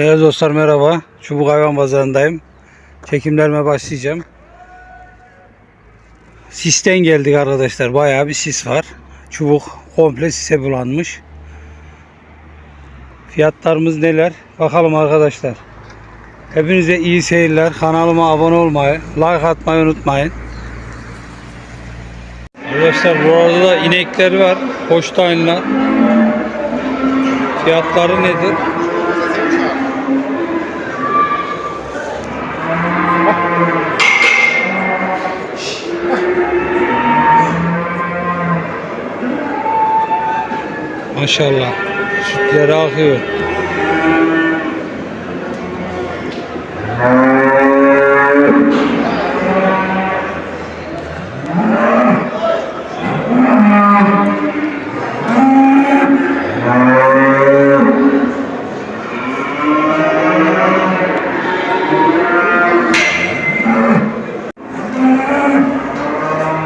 Değerli dostlar merhaba. Çubuk hayvan pazarındayım. Çekimlerime başlayacağım. Sisten geldik arkadaşlar. Bayağı bir sis var. Çubuk komple sise bulanmış. Fiyatlarımız neler? Bakalım arkadaşlar. Hepinize iyi seyirler. Kanalıma abone olmayı, like atmayı unutmayın. Arkadaşlar bu arada da inekler var. Hoştaynlar. Fiyatları nedir? Maşallah. Sütleri akıyor.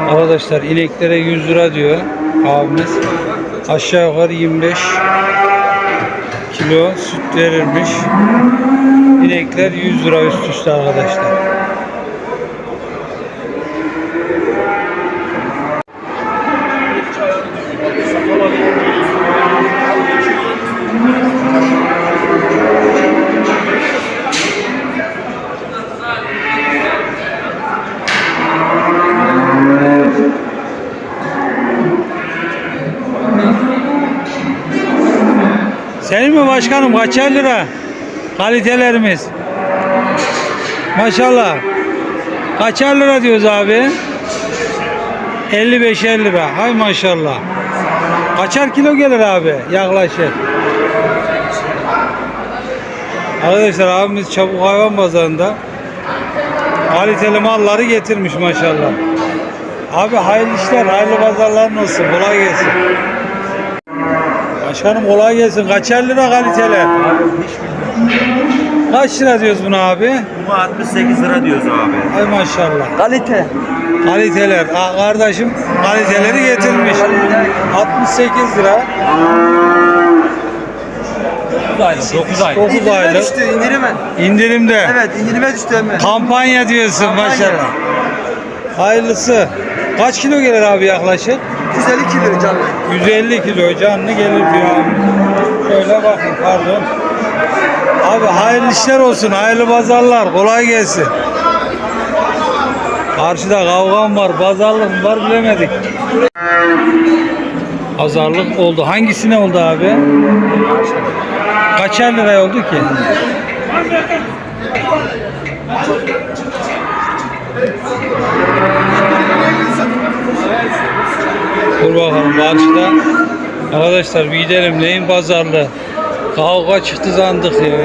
Arkadaşlar ineklere 100 lira diyor abimiz. Aşağı yukarı 25 kilo süt verirmiş. İnekler 100 lira üst üste arkadaşlar. Başkanım kaçar lira? Kalitelerimiz. Maşallah. Kaçar lira diyoruz abi? 55 lira. Hay maşallah. Kaçar kilo gelir abi yaklaşık? Arkadaşlar abimiz çabuk hayvan pazarında kaliteli malları getirmiş maşallah. Abi hayırlı işler, hayırlı pazarlar olsun. Kolay gelsin. Başkanım kolay gelsin. Kaçar lira kaliteler? Kaç lira diyoruz buna abi? Buna 68 lira diyoruz abi. Ay maşallah. Kalite. Kaliteler. Aa, kardeşim kaliteleri getirmiş. 68 lira. 9 aylık. 9 aylık. 9 İndirime aylık. düştü indirime. İndirimde. Evet indirime düştü hemen. Kampanya diyorsun Kampanya. maşallah. Hayırlısı. Kaç kilo gelir abi yaklaşık? 150 kilo canlı. 150 kilo canlı gelir abi. Şöyle bakın pardon. Abi hayırlı işler olsun, hayırlı pazarlar, kolay gelsin. Karşıda kavgam var, pazarlık var bilemedik. Pazarlık oldu. Hangisine oldu abi? Kaçar liraya oldu ki? Bakalım karşıda. Arkadaşlar bir gidelim neyin pazarlığı? Kavga çıktı zandık ya.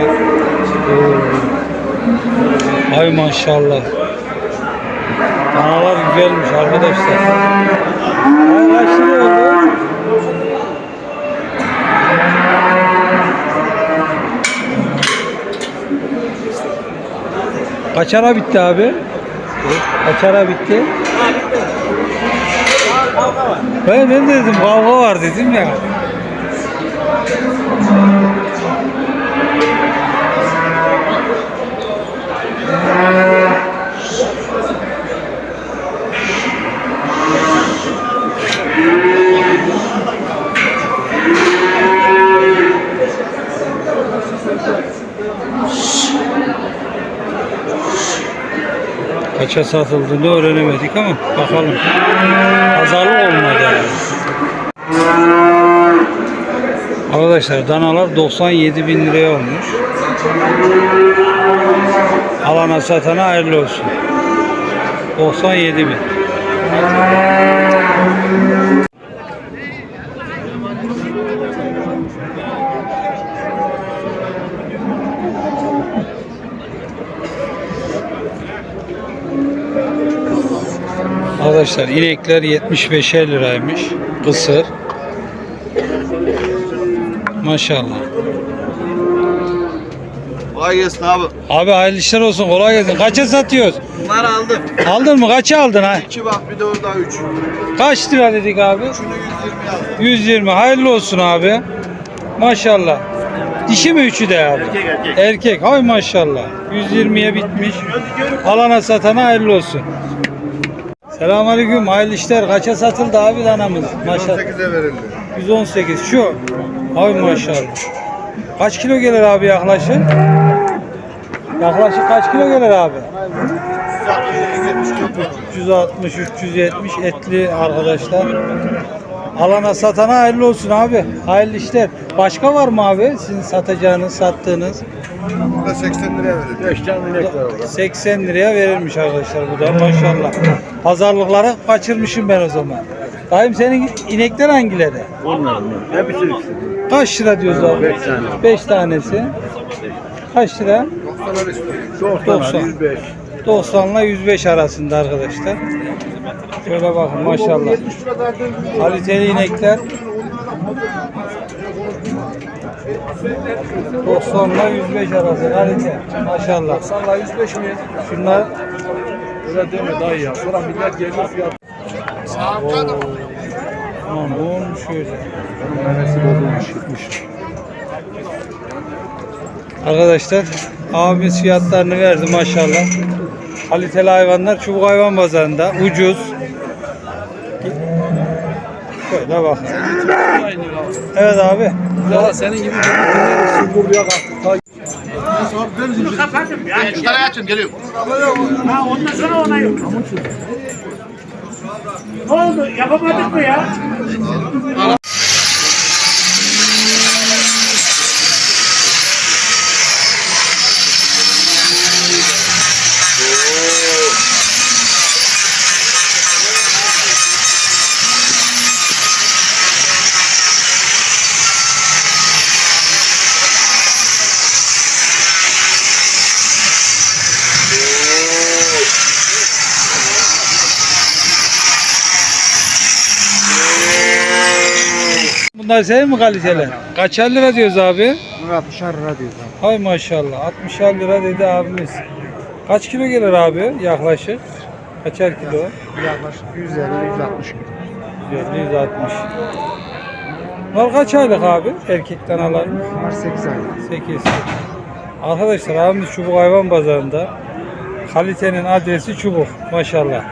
Ay maşallah. Danalar güzelmiş arkadaşlar. Oldu? Kaçara bitti abi? Kaçara bitti? Ben ne dedim kavga var dedim ya. Kaça satıldığını öğrenemedik ama bakalım. Pazarlık olmadı yani. Arkadaşlar danalar 97 bin liraya olmuş. Alana satana hayırlı olsun. 97 bin. Arkadaşlar inekler 75'er liraymış. Kısır. Maşallah. Kolay gelsin abi. Abi hayırlı işler olsun. Kolay gelsin. Kaça satıyoruz? Bunları aldım. Aldın mı? Kaça aldın ha? 2 bak bir de orada 3. Kaç lira dedik abi? Şunu 120 aldım. 120. Hayırlı olsun abi. Maşallah. Dişi mi üçü de abi? Erkek, erkek. Erkek. Ay maşallah. 120'ye bitmiş. Alana satana hayırlı olsun. Selamünaleyküm. Hayırlı işler. Kaça satıldı abi danamız? Maşallah. 18'e verildi. 118 şu. Ay maşallah. Kaç kilo gelir abi yaklaşık? Yaklaşık kaç kilo gelir abi? 360 370 etli arkadaşlar. Alana satana hayırlı olsun abi. Hayırlı işler. Başka var mı abi sizin satacağınız, sattığınız? Bu da 80 liraya verildi. 5 tane inek var orada. 80 liraya verilmiş arkadaşlar bu da maşallah. Pazarlıkları kaçırmışım ben o zaman. Dayım senin inekler hangileri? Onlar mı? Hep sürüksün. Kaç lira diyoruz abi? 5 tane. 5 tanesi. Kaç lira? 90'lar istiyor. 90. 105. 90 ile 105 arasında arkadaşlar. Şöyle bakın maşallah. Kaliteli inekler. 90 ile 105 arası kalite. Maşallah. 90 ile 105 mi? Şunlar Öyle deme dayı ya. Sonra millet geliyor fiyat. Aman bu olmuş öyle. Memesi bozulmuş gitmiş. Arkadaşlar abimiz fiyatlarını verdi maşallah. Kaliteli hayvanlar çubuk hayvan pazarında ucuz. Böyle bak. Evet abi. Ya senin gibi cennetler sungur ya kalktık. Ta Şunları açın geliyor. Ha ondan sonra ona yok. Ne oldu? Yapamadık mı ya? Bunlar senin mi kaliteli? Kaçar lira diyoruz abi? 60'ar lira diyor. Hay maşallah 60 lira dedi abimiz. Kaç kilo gelir abi yaklaşık? Kaçar kilo? Yaklaşık 150 160 gibi. 150 160. Bunlar kaç aylık abi? Erkekten alalım. Bunlar 8 ay. 8. Arkadaşlar abimiz Çubuk Hayvan Pazarı'nda. Kalitenin adresi Çubuk. Maşallah.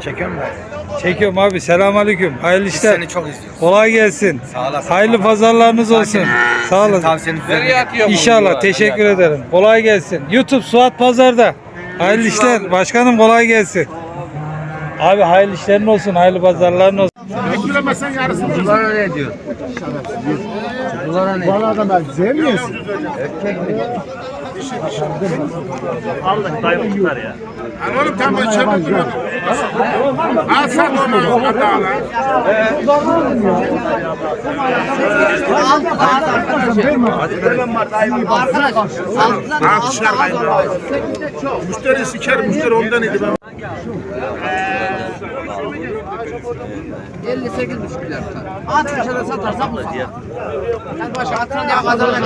Çekiyorum ben. Çekiyorum abi. Selamünaleyküm. Hayırlı işler. Seni çok izliyoruz. Kolay gelsin. Sağ olasın. Hayırlı pazarlarınız olsun. Sağ olasın. Tavsiyeniz üzerine. İnşallah. Teşekkür ederim. Kolay gelsin. YouTube Suat Pazar'da. Hayırlı işler. Başkanım kolay gelsin. Abi hayırlı işlerin olsun. Hayırlı pazarların olsun. Bunlara ne diyor? Bunlara ne? Bana da ben sevmiyorsun. Aldık dayılıklar ya. Oğlum tam ben çabuk dur. Al Al. Müşteri siker müşteri ondan idi ben. 58 buçuk lira. 60 lira satarsan bu satar. Sen başa atın diye kazanır.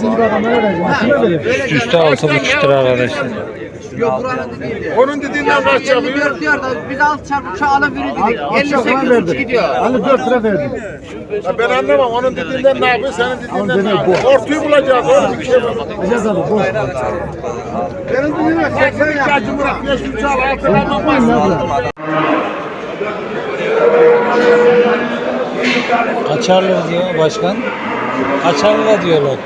Şimdi adamı vereceğim. Kime vereyim? Üstü altı buçuk lira arkadaşlar. Yok buranın dediği. Onun dediğinden kaç yapıyor? 54 diyor da biz 6 çarpı uçağı alabilir dedik. Akşam 58 falan buçuk verdim. gidiyor. Hani 4 lira verdim. Ya Ben anlamam onun dediğinden ne yapıyor senin dediğinden ne yapıyor? Ortayı bulacağız oğlum bir şey. Ecaz abi boş. Benim dediğimden 82 acı bırak 5 uçağı altın almam lazım. Kaçar lira diyor başkan. Kaçar lira diyorlar.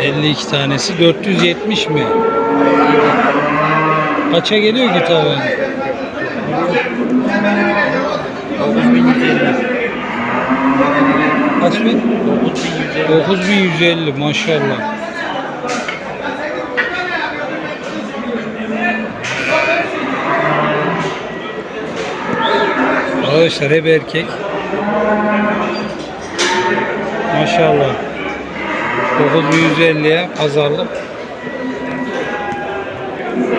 52 tanesi 470 mi? Kaça geliyor ki tabi? 9150. Kaç bin? 9150 maşallah. Arkadaşlar hep erkek. Maşallah. 9150'ye pazarlık.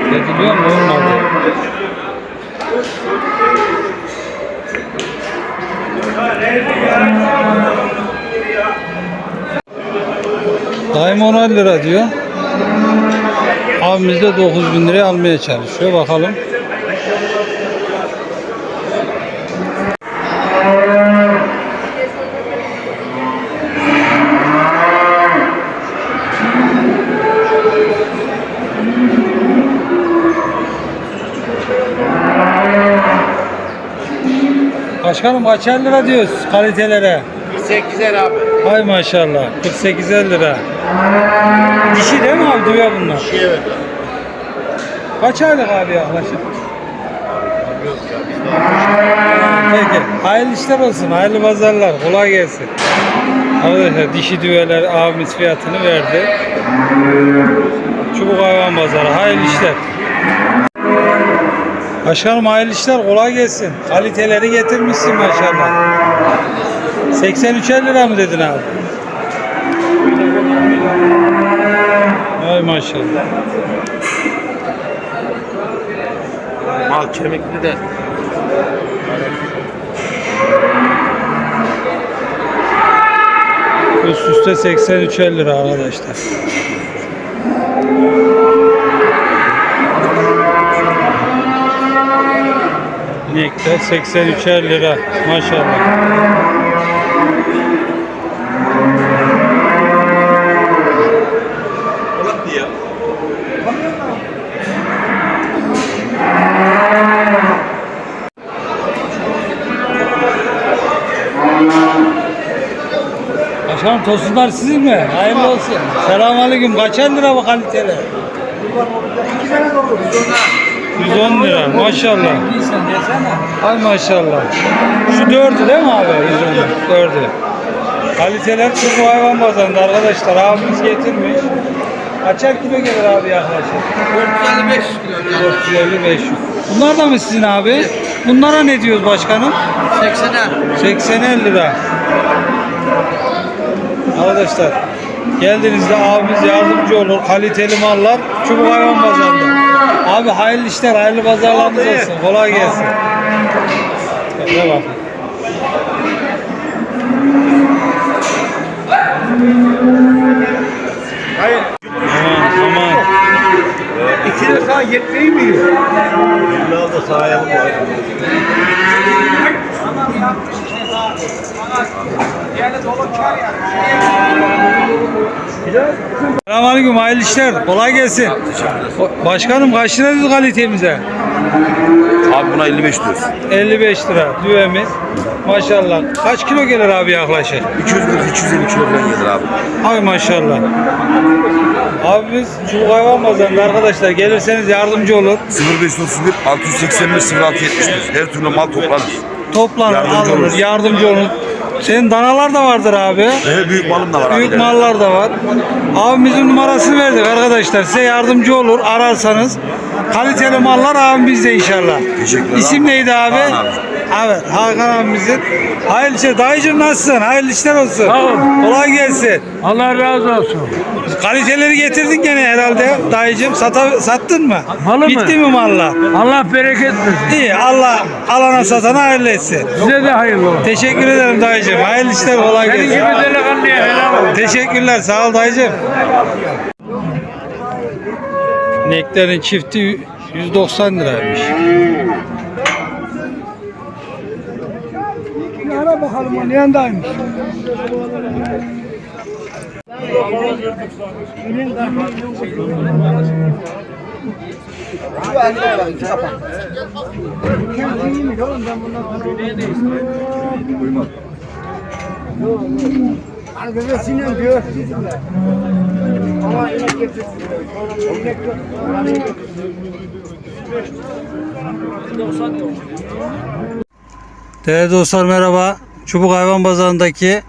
Ediliyor mu olmadı? Daim 10 lira diyor. Abimiz de 9000 liraya almaya çalışıyor. Bakalım. Başkanım kaçar lira diyoruz kalitelere? 8'er abi. Hay maşallah. 48 lira. Dişi değil mi abi düve bunlar? Şey evet. Kaç aylık abi yaklaşık? Peki. Hayırlı işler olsun. Hayırlı pazarlar. Kolay gelsin. Arkadaşlar dişi düveler abimiz fiyatını verdi. Çubuk hayvan pazarı. Hayırlı işler. Başkanım hayırlı işler. Kolay gelsin. Kaliteleri getirmişsin maşallah. 83 lira mı dedin abi? Ay maşallah. Mal kemikli de. Üst üste 83 lira arkadaşlar. İnekler 83 lira maşallah. Başkanım tosunlar sizin mi? Hayırlı olsun. Selamünaleyküm. Kaçar lira bu kaliteli? 110 lira maşallah. Ay maşallah. Şu dördü değil mi abi? 110 dördü. Kaliteler çok hayvan pazarında arkadaşlar. Abimiz getirmiş. Kaçar kilo gelir abi yaklaşık? 455 kilo. 450 500. Bunlar da mı sizin abi? Bunlara ne diyoruz başkanım? 80'er. 80 lira. Arkadaşlar geldiğinizde abimiz yardımcı olur. Kaliteli mallar çubuk hayvan pazarında. Abi hayırlı işler, hayırlı pazarlarınız olsun. Kolay gelsin. Ne bak. Hayır. Aman aman. İki de sana yetmeyi mi? Bunlar da sahaya var. Selamünaleyküm hayırlı işler. Kolay gelsin. Başkanım kaç lira diyoruz kalitemize? Abi buna 55 diyoruz. 55 lira düvemiz. Maşallah. Kaç kilo gelir abi yaklaşık? 240-250 kilo falan gelir abi. Ay maşallah. Abimiz çubuk hayvan pazarında arkadaşlar gelirseniz yardımcı olur. 0531 681 0671. Her türlü mal toplanır. Toplanır, Yardımcı alınır, oluruz. yardımcı olur. Senin danalar da vardır abi. Ve büyük malım da var Büyük abi. mallar da var. Abimizin numarasını verdik arkadaşlar. Size yardımcı olur ararsanız. Kaliteli mallar abimizde inşallah. Teşekkürler İsim abi. neydi abi? Hakan abi. Evet Hakan abimizin. Hayırlı işler. Dayıcım nasılsın? Hayırlı işler olsun. Sağ ol. Kolay gelsin. Allah razı olsun. Kaliteleri getirdin gene herhalde dayıcım. Sata, sattın mı? Malı mı? Bitti mi mallar? Allah bereket versin. İyi Allah alana satana hayırlı etsin. Size de hayırlı olsun. Teşekkür ederim dayıcım. Hayırlı işler kolay Senin gelsin. gibi delikanlıya helal olsun. Teşekkürler sağ ol dayıcım. İneklerin çifti 190 liraymış. Ara bakalım o neyindeymiş. Arkadaşıyla diyor. Ama inek getirsin. İnek yok. Değerli dostlar merhaba. Çubuk Hayvan Pazarı'ndaki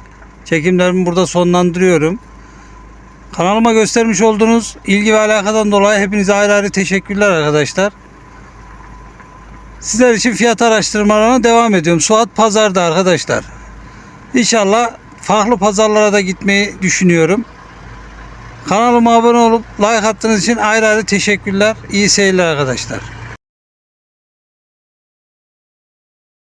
çekimlerimi burada sonlandırıyorum. Kanalıma göstermiş olduğunuz ilgi ve alakadan dolayı hepinize ayrı ayrı teşekkürler arkadaşlar. Sizler için fiyat araştırmalarına devam ediyorum. Suat Pazar'da arkadaşlar. İnşallah farklı pazarlara da gitmeyi düşünüyorum. Kanalıma abone olup like attığınız için ayrı ayrı teşekkürler. İyi seyirler arkadaşlar.